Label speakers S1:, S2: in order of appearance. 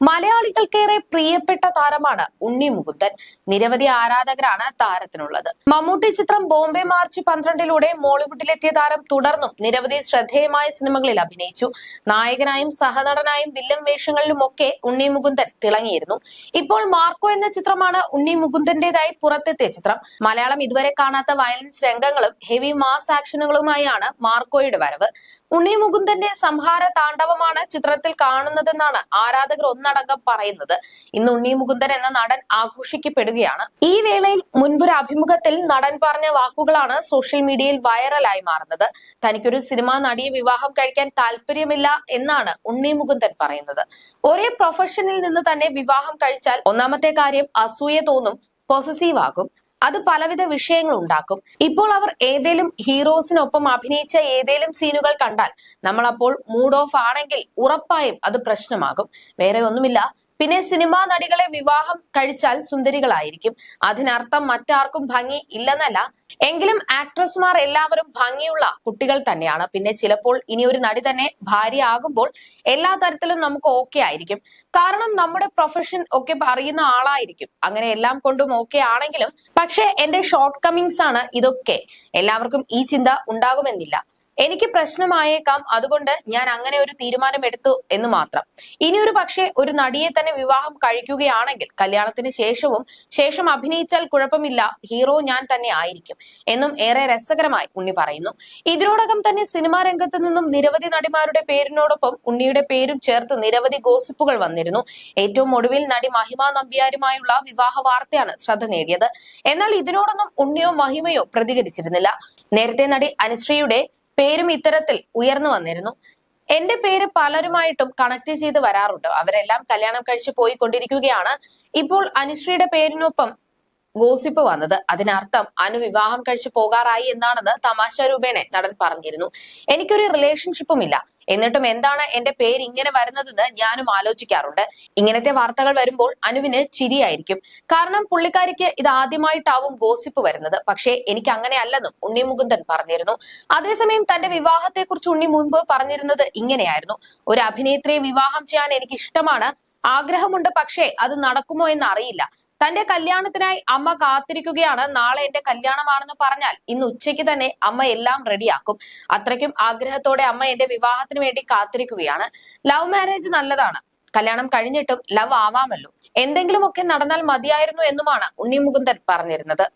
S1: മലയാളികൾക്കേറെ പ്രിയപ്പെട്ട താരമാണ് ഉണ്ണി മുകുന്ദൻ. നിരവധി ആരാധകരാണ് താരത്തിനുള്ളത്. മമ്മൂട്ടി ചിത്രം ബോംബെ മാർച്ച് പന്ത്രണ്ടിലൂടെ മോളിവുഡിലെത്തിയ താരം തുടർന്നും നിരവധി ശ്രദ്ധേയമായ സിനിമകളിൽ അഭിനയിച്ചു. നായകനായും സഹനടനായും വില്ലൻ വേഷങ്ങളിലുമൊക്കെ ഉണ്ണി മുകുന്ദൻ തിളങ്ങിയിരുന്നു. ഇപ്പോൾ മാർക്കോ എന്ന ചിത്രമാണ് ഉണ്ണി മുകുന്ദന്റേതായി പുറത്തെത്തിയ ചിത്രം. മലയാളം ഇതുവരെ കാണാത്ത വയലൻസ് രംഗങ്ങളും ഹെവി മാസ് ആക്ഷനുകളുമായാണ് മാർക്കോയുടെ വരവ്. ഉണ്ണി മുകുന്ദന്റെ സംഹാര താണ്ഡവമാണ് ചിത്രത്തിൽ കാണുന്നതെന്നാണ് ആരാധകർ ഒന്നടങ്കം പറയുന്നത്. ഇന്ന് ഉണ്ണി മുകുന്ദൻ എന്ന നടൻ ആഘോഷിക്കപ്പെടുകയാണ്. ഈ വേളയിൽ മുൻപൊരു അഭിമുഖത്തിൽ നടൻ പറഞ്ഞ വാക്കുകളാണ് സോഷ്യൽ മീഡിയയിൽ വൈറലായി മാറുന്നത്. തനിക്കൊരു സിനിമാ നടിയെ വിവാഹം കഴിക്കാൻ താല്പര്യമില്ല എന്നാണ് ഉണ്ണി മുകുന്ദൻ പറയുന്നത്. ഒരേ പ്രൊഫഷനിൽ നിന്ന് തന്നെ വിവാഹം കഴിച്ചാൽ ഒന്നാമത്തെ കാര്യം അസൂയ തോന്നും പോസസീവ് ആകും. അത് പലവിധ വിഷയങ്ങൾ ഉണ്ടാക്കും. ഇപ്പോൾ അവർ ഏതേലും ഹീറോസിനൊപ്പം അഭിനയിച്ച ഏതേലും സീനുകൾ കണ്ടാൽ നമ്മൾ അപ്പോൾ മൂഡ് ഓഫ് ആണെങ്കിൽ ഉറപ്പായും അത് പ്രശ്നമാകും. വേറെ ഒന്നുമില്ല. പിന്നെ സിനിമാ നടികളെ വിവാഹം കഴിച്ചാൽ സുന്ദരികളായിരിക്കും. അതിനർത്ഥം മറ്റാർക്കും ഭംഗി ഇല്ലെന്നല്ല. എങ്കിലും ആക്ട്രസ്മാർ എല്ലാവരും ഭംഗിയുള്ള കുട്ടികൾ തന്നെയാണ്. പിന്നെ ചിലപ്പോൾ ഇനി ഒരു നടി തന്നെ ഭാര്യ ആകുമ്പോൾ എല്ലാ തരത്തിലും നമുക്ക് ഓക്കെ ആയിരിക്കും. കാരണം നമ്മുടെ പ്രൊഫഷൻ ഒക്കെ അറിയുന്ന ആളായിരിക്കും. അങ്ങനെ എല്ലാം കൊണ്ടും ഓക്കെ ആണെങ്കിലും പക്ഷെ എന്റെ ഷോർട്ട് കമ്മിങ്സ് ആണ് ഇതൊക്കെ. എല്ലാവർക്കും ഈ ചിന്ത ഉണ്ടാകുമെന്നില്ല. എനിക്ക് പ്രശ്നമായേക്കാം. അതുകൊണ്ട് ഞാൻ അങ്ങനെ ഒരു തീരുമാനം എടുത്തു എന്ന് മാത്രം. ഇനിയൊരു പക്ഷേ ഒരു നടിയെ തന്നെ വിവാഹം കഴിക്കുകയാണെങ്കിൽ കല്യാണത്തിന് ശേഷവും ശേഷം അഭിനയിച്ചാൽ കുഴപ്പമില്ല. ഹീറോ ഞാൻ തന്നെ ആയിരിക്കും എന്നും ഏറെ രസകരമായി ഉണ്ണി പറയുന്നു. ഇതിനോടകം തന്നെ സിനിമാ രംഗത്ത് നിന്നും നിരവധി നടിമാരുടെ പേരിനോടൊപ്പം ഉണ്ണിയുടെ പേരും ചേർത്ത് നിരവധി ഗോസിപ്പുകൾ വന്നിരുന്നു. ഏറ്റവും ഒടുവിൽ നടി മഹിമ നമ്പ്യാരുമായുള്ള വിവാഹ വാർത്തയാണ് ശ്രദ്ധ നേടിയത്. എന്നാൽ ഇതിനോടൊന്നും ഉണ്ണിയോ മഹിമയോ പ്രതികരിച്ചിരുന്നില്ല. നേരത്തെ നടി അനുശ്രീയുടെ പേരും ഇത്തരത്തിൽ ഉയർന്നു വന്നിരുന്നു. എന്റെ പേര് പലരുമായിട്ടും കണക്ട് ചെയ്ത് വരാറുണ്ട്. അവരെല്ലാം കല്യാണം കഴിച്ച് പോയിക്കൊണ്ടിരിക്കുകയാണ്. ഇപ്പോൾ അനുശ്രീയുടെ പേരിനൊപ്പം ഗോസിപ്പ് വന്നത്. അതിനർത്ഥം അനു വിവാഹം കഴിച്ചു പോകാറായി എന്നാണെന്ന് തമാശ രൂപേണെ നടൻ പറഞ്ഞിരുന്നു. എനിക്കൊരു റിലേഷൻഷിപ്പും ഇല്ല. എന്നിട്ടും എന്താണ് എന്റെ പേര് ഇങ്ങനെ വരുന്നതെന്ന് ഞാനും ആലോചിക്കാറുണ്ട്. ഇങ്ങനത്തെ വാർത്തകൾ വരുമ്പോൾ അനുവിന് ചിരിയായിരിക്കും. കാരണം പുള്ളിക്കാരിക്ക് ഇത് ആദ്യമായിട്ടാവും ഗോസിപ്പ് വരുന്നത്. പക്ഷേ എനിക്ക് അങ്ങനെ അല്ലെന്നും ഉണ്ണി മുകുന്ദൻ പറഞ്ഞിരുന്നു. അതേസമയം തന്റെ വിവാഹത്തെക്കുറിച്ച് ഉണ്ണി മുൻപ് പറഞ്ഞിരുന്നത് ഇങ്ങനെയായിരുന്നു. ഒരു അഭിനേത്രിയെ വിവാഹം ചെയ്യാൻ എനിക്ക് ഇഷ്ടമാണ് ആഗ്രഹമുണ്ട് പക്ഷേ അത് നടക്കുമോ എന്ന് അറിയില്ല തന്റെ കല്യാണത്തിനായി അമ്മ കാത്തിരിക്കുകയാണ്. നാളെ എന്റെ കല്യാണമാണെന്ന് പറഞ്ഞാൽ ഇന്ന് ഉച്ചയ്ക്ക് തന്നെ അമ്മ എല്ലാം റെഡിയാക്കും. അത്രയ്ക്കും ആഗ്രഹത്തോടെ അമ്മ എന്റെ വിവാഹത്തിന് വേണ്ടി കാത്തിരിക്കുകയാണ്. ലവ് മാരേജ് നല്ലതാണ്. കല്യാണം കഴിഞ്ഞിട്ടും ലവ് ആവാമല്ലോ. എന്തെങ്കിലുമൊക്കെ നടന്നാൽ മതിയായിരുന്നു എന്നുമാണ് ഉണ്ണി മുകുന്ദൻ പറഞ്ഞിരുന്നത്.